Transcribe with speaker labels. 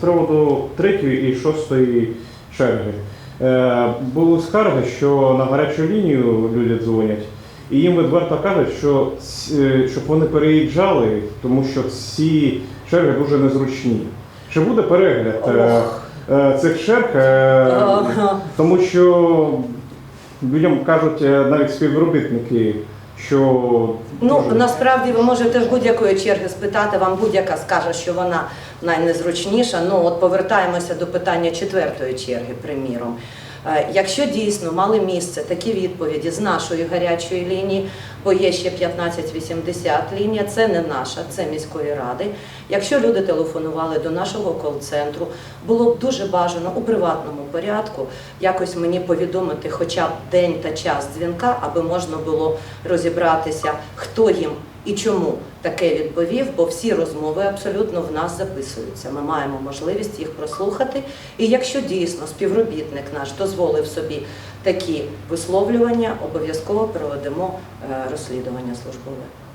Speaker 1: З приводу третьої і шостої черги. Е, були скарги, що на гарячу лінію люди дзвонять, і їм відверто кажуть, що е, щоб вони переїжджали, тому що ці черги дуже незручні. Чи буде перегляд е, е, цих черг? Е, тому що людям кажуть е, навіть співробітники, що
Speaker 2: Ну
Speaker 1: дуже-
Speaker 2: насправді ви можете ж будь-якої черги спитати, вам будь-яка скаже, що вона найнезручніша. Ну от повертаємося до питання четвертої черги, приміром. Е, Якщо дійсно мали місце такі відповіді з нашої гарячої лінії, бо є ще 1580 лінія, це не наша, це міської ради. Якщо люди телефонували до нашого кол-центру, було б дуже бажано у приватному порядку якось мені повідомити хоча б день та час дзвінка, аби можна було розібратися, хто їм і чому таке відповів, бо всі розмови абсолютно в нас записуються. Ми маємо можливість їх прослухати. І якщо дійсно співробітник наш дозволив собі такі висловлювання, обов'язково проведемо е, розслідування службове.